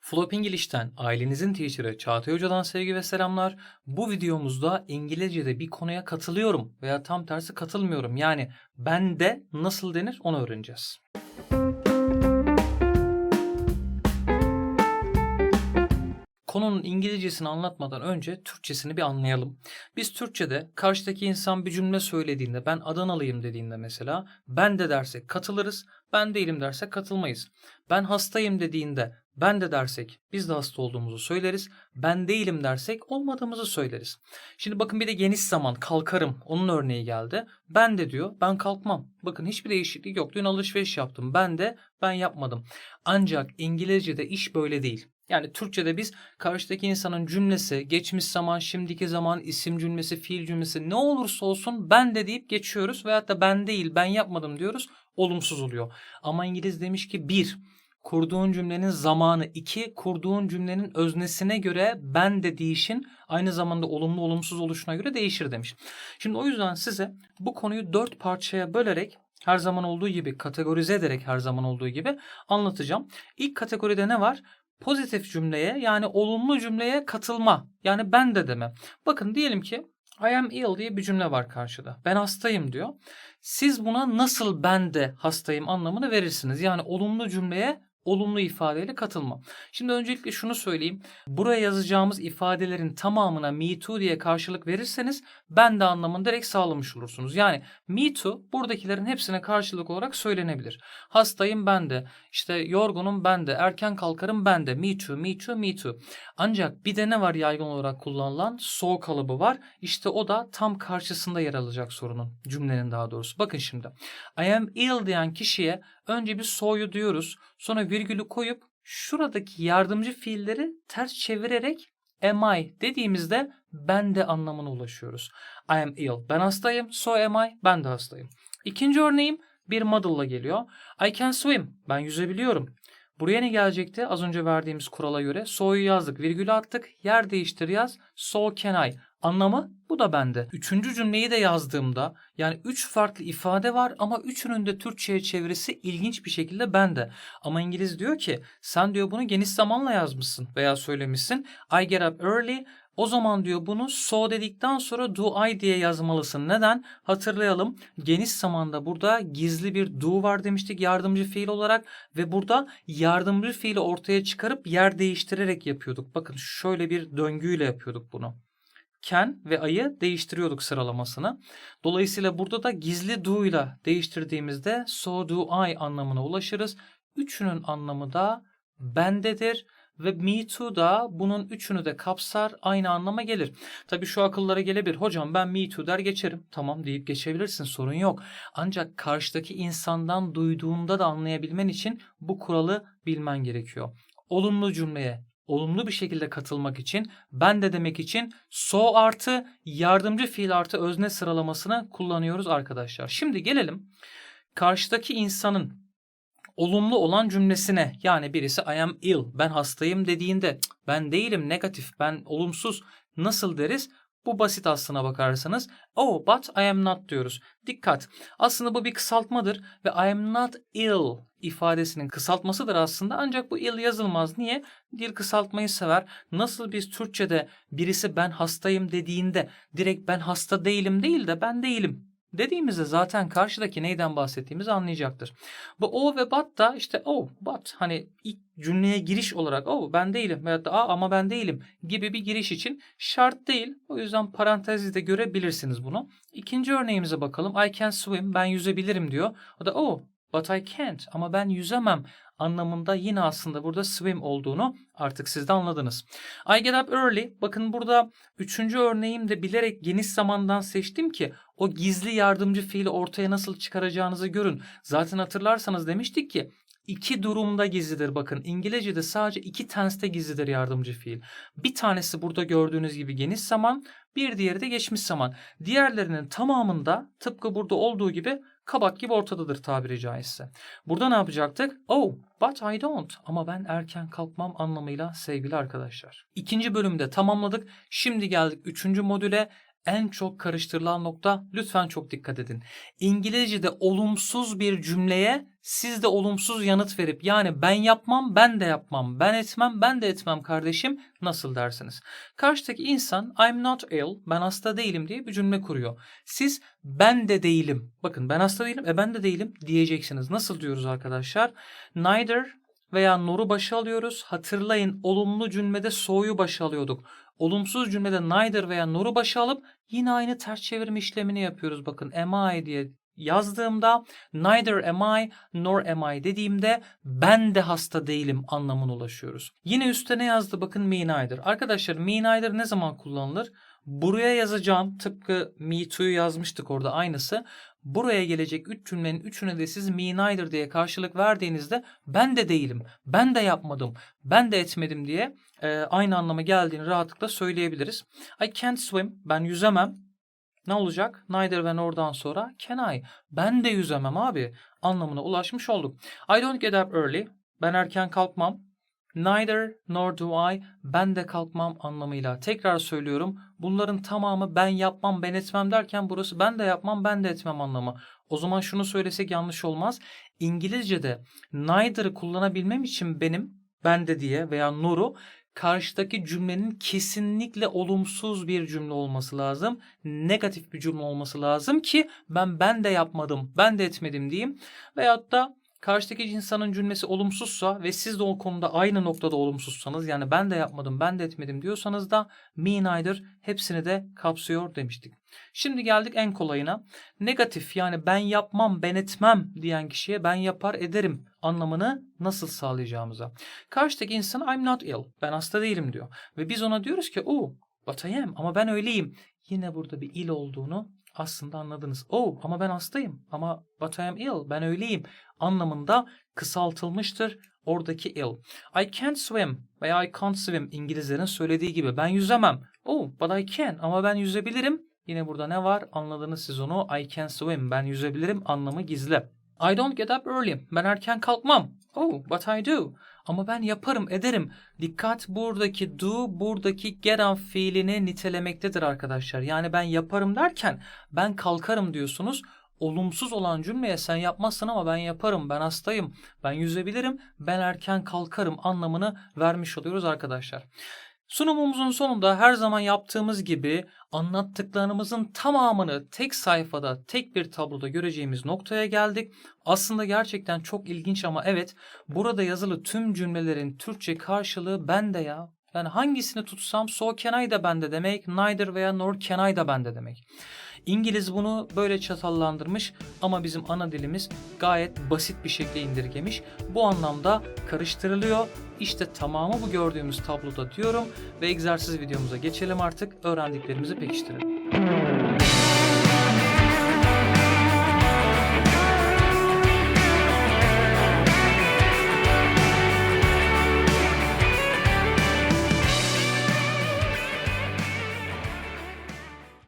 Flop English'ten ailenizin teacher'ı Çağatay Hoca'dan sevgi ve selamlar. Bu videomuzda İngilizce'de bir konuya katılıyorum veya tam tersi katılmıyorum. Yani ben de nasıl denir onu öğreneceğiz. Konunun İngilizcesini anlatmadan önce Türkçesini bir anlayalım. Biz Türkçe'de karşıdaki insan bir cümle söylediğinde ben Adanalıyım dediğinde mesela ben de dersek katılırız, ben değilim dersek katılmayız. Ben hastayım dediğinde ben de dersek biz de hasta olduğumuzu söyleriz. Ben değilim dersek olmadığımızı söyleriz. Şimdi bakın bir de geniş zaman kalkarım onun örneği geldi. Ben de diyor ben kalkmam. Bakın hiçbir değişiklik yok. Dün alışveriş yaptım. Ben de ben yapmadım. Ancak İngilizce'de iş böyle değil. Yani Türkçe'de biz karşıdaki insanın cümlesi, geçmiş zaman, şimdiki zaman, isim cümlesi, fiil cümlesi ne olursa olsun ben de deyip geçiyoruz. Veyahut da ben değil, ben yapmadım diyoruz. Olumsuz oluyor. Ama İngiliz demiş ki bir, kurduğun cümlenin zamanı. iki kurduğun cümlenin öznesine göre ben de değişin aynı zamanda olumlu olumsuz oluşuna göre değişir demiş. Şimdi o yüzden size bu konuyu dört parçaya bölerek her zaman olduğu gibi kategorize ederek her zaman olduğu gibi anlatacağım. İlk kategoride ne var? Pozitif cümleye yani olumlu cümleye katılma. Yani ben de deme. Bakın diyelim ki I am ill diye bir cümle var karşıda. Ben hastayım diyor. Siz buna nasıl ben de hastayım anlamını verirsiniz. Yani olumlu cümleye olumlu ifadeyle katılma. Şimdi öncelikle şunu söyleyeyim. Buraya yazacağımız ifadelerin tamamına me too diye karşılık verirseniz ben de anlamını direkt sağlamış olursunuz. Yani me too buradakilerin hepsine karşılık olarak söylenebilir. Hastayım ben de, işte yorgunum ben de, erken kalkarım ben de, me too, me too, me too. Ancak bir de ne var yaygın olarak kullanılan? So kalıbı var. İşte o da tam karşısında yer alacak sorunun, cümlenin daha doğrusu. Bakın şimdi. I am ill diyen kişiye önce bir so'yu diyoruz. Sonra virgülü koyup şuradaki yardımcı fiilleri ters çevirerek am I dediğimizde ben de anlamına ulaşıyoruz. I am ill. Ben hastayım. So am I. Ben de hastayım. İkinci örneğim bir model'la geliyor. I can swim. Ben yüzebiliyorum. Buraya ne gelecekti? Az önce verdiğimiz kurala göre so'yu yazdık, virgülü attık, yer değiştir yaz, so can I. Anlamı bu da bende. Üçüncü cümleyi de yazdığımda yani üç farklı ifade var ama üçünün de Türkçe'ye çevirisi ilginç bir şekilde bende. Ama İngiliz diyor ki sen diyor bunu geniş zamanla yazmışsın veya söylemişsin. I get up early o zaman diyor bunu so dedikten sonra do I diye yazmalısın. Neden? Hatırlayalım. Geniş zamanda burada gizli bir do var demiştik yardımcı fiil olarak ve burada yardımcı fiili ortaya çıkarıp yer değiştirerek yapıyorduk. Bakın şöyle bir döngüyle yapıyorduk bunu can ve ayı değiştiriyorduk sıralamasını. Dolayısıyla burada da gizli do değiştirdiğimizde so do I anlamına ulaşırız. Üçünün anlamı da bendedir ve me too da bunun üçünü de kapsar aynı anlama gelir. Tabi şu akıllara gelebilir. Hocam ben me too der geçerim. Tamam deyip geçebilirsin sorun yok. Ancak karşıdaki insandan duyduğunda da anlayabilmen için bu kuralı bilmen gerekiyor. Olumlu cümleye olumlu bir şekilde katılmak için ben de demek için so artı yardımcı fiil artı özne sıralamasını kullanıyoruz arkadaşlar. Şimdi gelelim karşıdaki insanın olumlu olan cümlesine yani birisi I am ill ben hastayım dediğinde ben değilim negatif ben olumsuz nasıl deriz? Bu basit aslına bakarsanız. Oh but I am not diyoruz. Dikkat. Aslında bu bir kısaltmadır ve I am not ill ifadesinin kısaltmasıdır aslında. Ancak bu ill yazılmaz. Niye? Dil kısaltmayı sever. Nasıl biz Türkçe'de birisi ben hastayım dediğinde direkt ben hasta değilim değil de ben değilim dediğimizde zaten karşıdaki neyden bahsettiğimizi anlayacaktır. Bu o ve but da işte oh but hani ilk cümleye giriş olarak oh ben değilim veyahut da aa ama ben değilim gibi bir giriş için şart değil. O yüzden parantezde görebilirsiniz bunu. İkinci örneğimize bakalım. I can swim ben yüzebilirim diyor. O da oh but I can't ama ben yüzemem anlamında yine aslında burada swim olduğunu artık siz de anladınız. I get up early. Bakın burada üçüncü örneğim de bilerek geniş zamandan seçtim ki o gizli yardımcı fiili ortaya nasıl çıkaracağınızı görün. Zaten hatırlarsanız demiştik ki iki durumda gizlidir bakın. İngilizce'de sadece iki tenste gizlidir yardımcı fiil. Bir tanesi burada gördüğünüz gibi geniş zaman, bir diğeri de geçmiş zaman. Diğerlerinin tamamında tıpkı burada olduğu gibi kabak gibi ortadadır tabiri caizse. Burada ne yapacaktık? Oh, but I don't. Ama ben erken kalkmam anlamıyla sevgili arkadaşlar. İkinci bölümde tamamladık. Şimdi geldik üçüncü modüle. En çok karıştırılan nokta lütfen çok dikkat edin. İngilizce'de olumsuz bir cümleye siz de olumsuz yanıt verip yani ben yapmam ben de yapmam ben etmem ben de etmem kardeşim nasıl dersiniz? Karşıdaki insan I'm not ill ben hasta değilim diye bir cümle kuruyor. Siz ben de değilim bakın ben hasta değilim e ben de değilim diyeceksiniz. Nasıl diyoruz arkadaşlar? Neither veya nor'u başa alıyoruz. Hatırlayın olumlu cümlede so'yu başa alıyorduk. Olumsuz cümlede neither veya nor'u başa alıp yine aynı ters çevirme işlemini yapıyoruz. Bakın am I diye yazdığımda neither am I nor am I dediğimde ben de hasta değilim anlamına ulaşıyoruz. Yine üstte ne yazdı bakın me neither. Arkadaşlar me neither ne zaman kullanılır? Buraya yazacağım tıpkı me to'yu yazmıştık orada aynısı. Buraya gelecek üç cümlenin üçüne de siz me diye karşılık verdiğinizde ben de değilim, ben de yapmadım, ben de etmedim diye e, aynı anlama geldiğini rahatlıkla söyleyebiliriz. I can't swim, ben yüzemem. Ne olacak? Neither ve nor'dan sonra can I? Ben de yüzemem abi anlamına ulaşmış olduk. I don't get up early. Ben erken kalkmam. Neither nor do I. Ben de kalkmam anlamıyla. Tekrar söylüyorum. Bunların tamamı ben yapmam, ben etmem derken burası ben de yapmam, ben de etmem anlamı. O zaman şunu söylesek yanlış olmaz. İngilizce'de neither'ı kullanabilmem için benim ben de diye veya nor'u karşıdaki cümlenin kesinlikle olumsuz bir cümle olması lazım. Negatif bir cümle olması lazım ki ben ben de yapmadım, ben de etmedim diyeyim. Veyahut da karşıdaki insanın cümlesi olumsuzsa ve siz de o konuda aynı noktada olumsuzsanız yani ben de yapmadım, ben de etmedim diyorsanız da me neither hepsini de kapsıyor demiştik. Şimdi geldik en kolayına. Negatif yani ben yapmam, ben etmem diyen kişiye ben yapar ederim anlamını nasıl sağlayacağımıza. Karşıdaki insan I'm not ill, ben hasta değilim diyor. Ve biz ona diyoruz ki oh but I am ama ben öyleyim. Yine burada bir ill olduğunu aslında anladınız. Oh ama ben hastayım ama but I am ill ben öyleyim anlamında kısaltılmıştır oradaki ill. I can't swim veya I can't swim İngilizlerin söylediği gibi ben yüzemem. Oh but I can ama ben yüzebilirim. Yine burada ne var anladınız siz onu I can swim ben yüzebilirim anlamı gizli. I don't get up early. Ben erken kalkmam. Oh, but I do. Ama ben yaparım, ederim. Dikkat buradaki do, buradaki get up fiilini nitelemektedir arkadaşlar. Yani ben yaparım derken ben kalkarım diyorsunuz. Olumsuz olan cümleye sen yapmazsın ama ben yaparım, ben hastayım, ben yüzebilirim, ben erken kalkarım anlamını vermiş oluyoruz arkadaşlar. Sunumumuzun sonunda her zaman yaptığımız gibi anlattıklarımızın tamamını tek sayfada, tek bir tabloda göreceğimiz noktaya geldik. Aslında gerçekten çok ilginç ama evet burada yazılı tüm cümlelerin Türkçe karşılığı bende ya. Yani hangisini tutsam so can I da bende demek, neither veya nor can I da bende demek. İngiliz bunu böyle çatallandırmış ama bizim ana dilimiz gayet basit bir şekilde indirgemiş. Bu anlamda karıştırılıyor. İşte tamamı bu gördüğümüz tabloda diyorum ve egzersiz videomuza geçelim artık öğrendiklerimizi pekiştirelim.